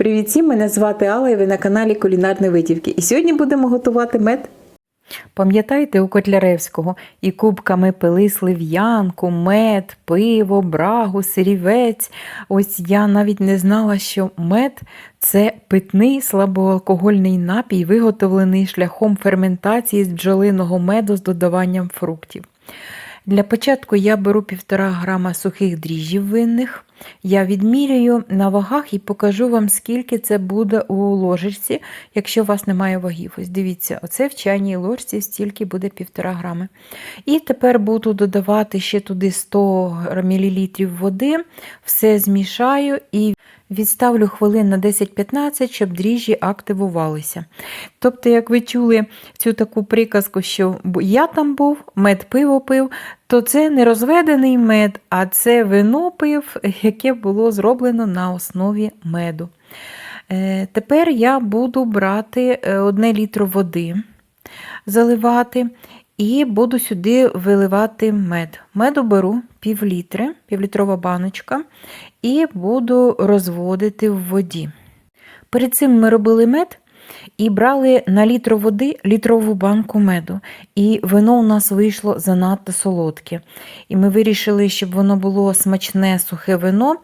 Привіт всім! Мене звати Алла і ви на каналі Кулінарні Витівки. І сьогодні будемо готувати мед. Пам'ятаєте, у Котляревського і кубками пили слив'янку, мед, пиво, брагу, сирівець. Ось я навіть не знала, що мед це питний слабоалкогольний напій, виготовлений шляхом ферментації з бджолиного меду з додаванням фруктів. Для початку я беру 1,5 грама сухих дріжджів винних. Я відмірюю на вагах і покажу вам, скільки це буде у ложечці, якщо у вас немає вагів. Ось дивіться, оце в чайній ложці стільки буде 1,5 грами. І тепер буду додавати ще туди 100 мл води, все змішаю і відставлю хвилин на 10-15, щоб дріжджі активувалися. Тобто, як ви чули цю таку приказку, що я там був, мед пиво пив, то це не розведений мед, а це вино пив, яке було зроблено на основі меду. Е, Тепер я буду брати 1 літр води, заливати, і буду сюди виливати мед. Меду беру пів літри, півлітрова баночка, і буду розводити в воді. Перед цим ми робили мед і брали на літр води літрову банку меду. І вино у нас вийшло занадто солодке. І ми вирішили, щоб воно було смачне сухе вино,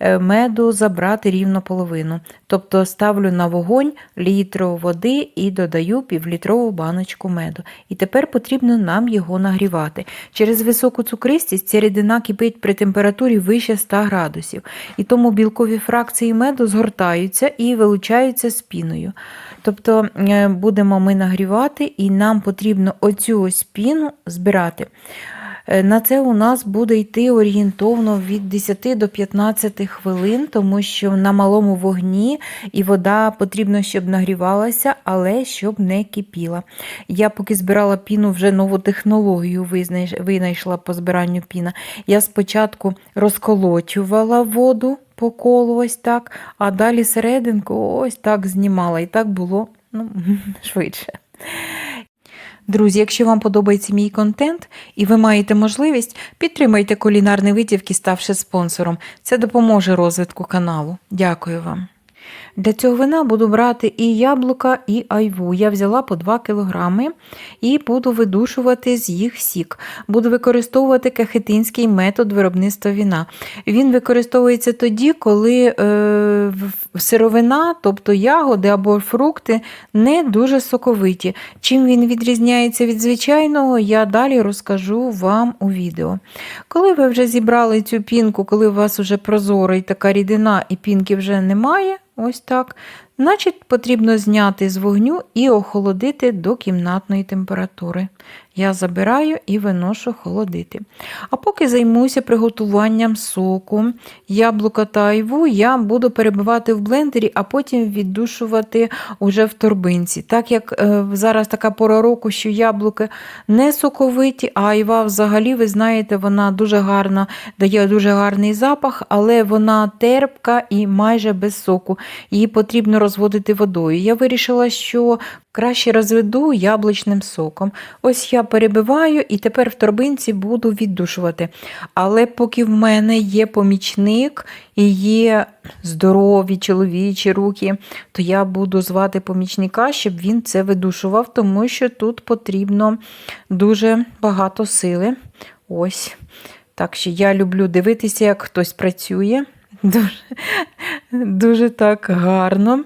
е, меду забрати рівно половину. Тобто ставлю на вогонь літр води і додаю півлітрову баночку меду. І тепер потрібно нам його нагрівати. Через високу цукристість ця рідина кипить при температурі вище 100 градусів. І тому білкові фракції меду згортаються і вилучаються з. Тобто е, будемо ми нагрівати, і нам потрібно оцю ось піну збирати. Е, на це у нас буде йти орієнтовно від 10 до 15 хвилин, тому що на малому вогні і вода потрібно, щоб нагрівалася, але щоб не кипіла. Я поки збирала піну, вже нову технологію винайшла по збиранню піна. Я спочатку розколочувала воду по колу ось так, а далі серединку ось так знімала. І так було ну, швидше. Друзі, якщо вам подобається мій контент і ви маєте можливість, підтримайте кулінарні витівки, ставши спонсором. Це допоможе розвитку каналу. Дякую вам. Для цього вина буду брати і яблука, і айву. Я взяла по 2 кг і буду видушувати з їх сік. Буду використовувати кахетинський метод виробництва віна. Він використовується тоді, коли е, сировина, тобто ягоди або фрукти, не дуже соковиті. Чим він відрізняється від звичайного, я далі розкажу вам у відео. Коли ви вже зібрали цю пінку, коли у вас вже прозорий така рідина і пінки вже немає, ось так, значить потрібно зняти з вогню і охолодити до кімнатної температури. Я забираю і виношу холодити. А поки займуся приготуванням соку, яблука та айву я буду перебивати в блендері, а потім віддушувати уже в торбинці. Так як е, зараз така пора року, що яблуки не соковиті, а айва взагалі, ви знаєте, вона дуже гарна, дає дуже гарний запах, але вона терпка і майже без соку. Її потрібно розводити водою. Я вирішила, що краще розведу яблучним соком. Ось я перебиваю і тепер в торбинці буду віддушувати. Але поки в мене є помічник і є здорові чоловічі руки, то я буду звати помічника, щоб він це видушував, тому що тут потрібно дуже багато сили. Ось. Так що я люблю дивитися, як хтось працює. Дуже, Дуже так гарно,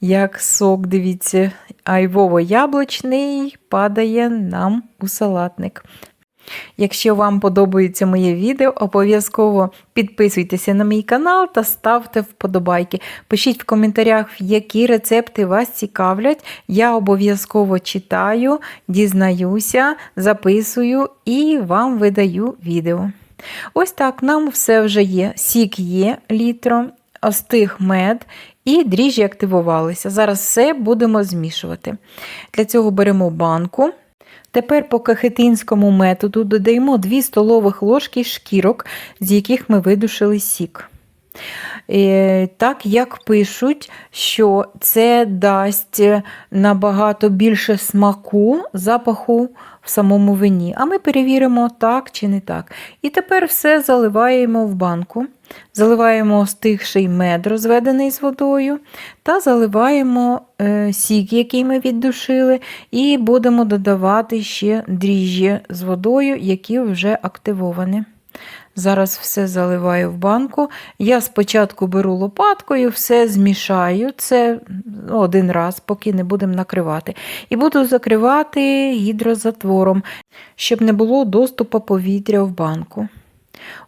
як сок, дивіться, айвово-яблучний падає нам у салатник. Якщо вам подобається моє відео, обов'язково підписуйтеся на мій канал та ставте вподобайки. Пишіть в коментарях, які рецепти вас цікавлять. Я обов'язково читаю, дізнаюся, записую і вам видаю відео. Ось так, нам все вже є. Сік є літро, остиг мед і дріжджі активувалися. Зараз все будемо змішувати. Для цього беремо банку. Тепер по кахетинському методу додаємо 2 столових ложки шкірок, з яких ми видушили сік. Так як пишуть, що це дасть е, набагато більше смаку, запаху в самому вині. А ми перевіримо, так чи не так. І тепер все заливаємо в банку. Заливаємо стигший мед, розведений з водою, та заливаємо е, сік, який ми віддушили, і будемо додавати ще дріжджі з водою, які вже активовані. Зараз все заливаю в банку. Я спочатку беру лопаткою, все змішаю. Це один раз, поки не будемо накривати. І буду закривати гідрозатвором, щоб не було доступу повітря в банку.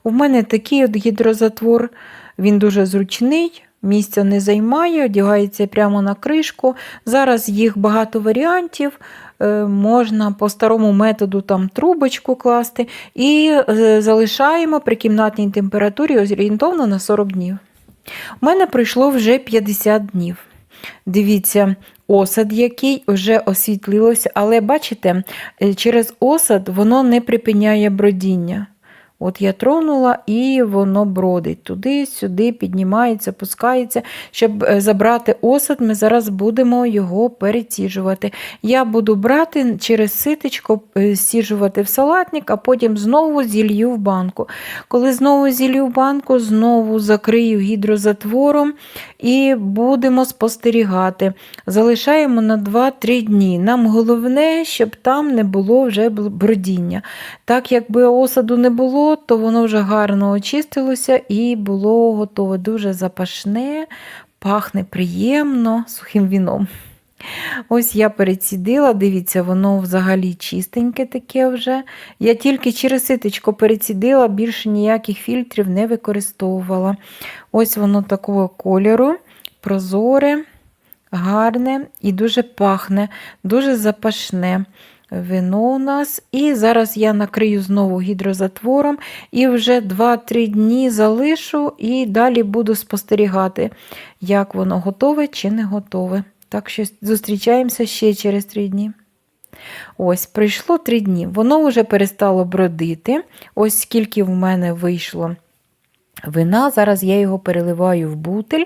У мене такий от гідрозатвор, він дуже зручний, місця не займає, одягається прямо на кришку. Зараз їх багато варіантів. Е, Можна по старому методу там трубочку класти і е, залишаємо при кімнатній температурі орієнтовно на 40 днів. У мене пройшло вже 50 днів. Дивіться, осад, який вже освітлилося, але бачите, е, через осад воно не припиняє бродіння. От я тронула, і воно бродить туди-сюди, піднімається, пускається. Щоб е, забрати осад, ми зараз будемо його переціжувати. Я буду брати через ситечко, е, сіжувати в салатник, а потім знову зілью в банку. Коли знову зілью в банку, знову закрию гідрозатвором і будемо спостерігати. Залишаємо на 2-3 дні. Нам головне, щоб там не було вже бродіння. Так, якби осаду не було, то воно вже гарно очистилося і було готове. Дуже запашне, пахне приємно сухим віном. Ось я перецідила, дивіться, воно взагалі чистеньке таке вже. Я тільки через ситочко перецідила, більше ніяких фільтрів не використовувала. Ось воно такого кольору, прозоре, гарне і дуже пахне, дуже запашне. Вино у нас. І зараз я накрию знову гідрозатвором і вже 2-3 дні залишу і далі буду спостерігати, як воно готове чи не готове. Так що зустрічаємося ще через 3 дні. Ось, пройшло 3 дні. Воно вже перестало бродити. Ось скільки в мене вийшло вина. Зараз я його переливаю в бутель.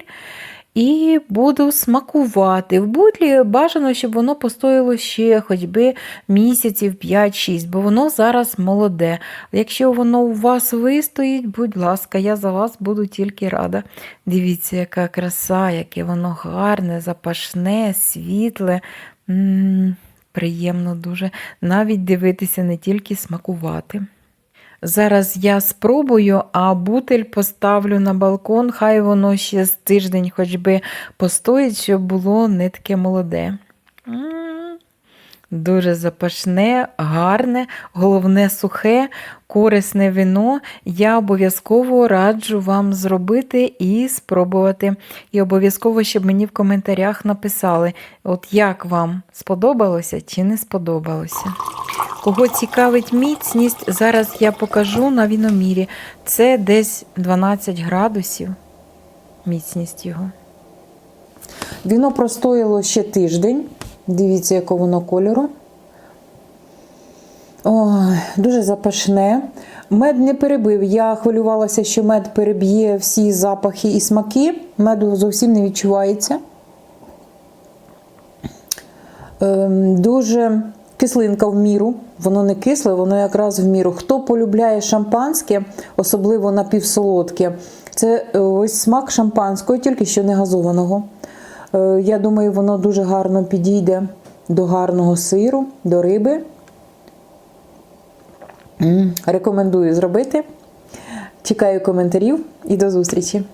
І буду смакувати. В бутлі бажано, щоб воно постояло ще хоч би місяців 5-6, бо воно зараз молоде. Якщо воно у вас вистоїть, будь ласка, я за вас буду тільки рада. Дивіться, яка краса, яке воно гарне, запашне, світле. М -м, приємно дуже. Навіть дивитися, не тільки смакувати. Зараз я спробую, а бутель поставлю на балкон, хай воно ще з тиждень хоч би постоїть, щоб було не таке молоде. Дуже запашне, гарне, головне сухе, корисне вино. Я обов'язково раджу вам зробити і спробувати. І обов'язково, щоб мені в коментарях написали, от як вам сподобалося чи не сподобалося. Кого цікавить міцність, зараз я покажу на віномірі. Це десь 12 градусів міцність його. Віно простоїло ще тиждень. Дивіться, якого воно кольору. Ой, Дуже запашне. Мед не перебив. Я хвилювалася, що мед переб'є всі запахи і смаки. Меду зовсім не відчувається. Ем, дуже кислинка в міру. Воно не кисле, воно якраз в міру. Хто полюбляє шампанське, особливо напівсолодке, це е, ось смак шампанського, тільки що не газованого. Е, я думаю, воно дуже гарно підійде до гарного сиру, до риби. Рекомендую зробити. Чекаю коментарів і до зустрічі!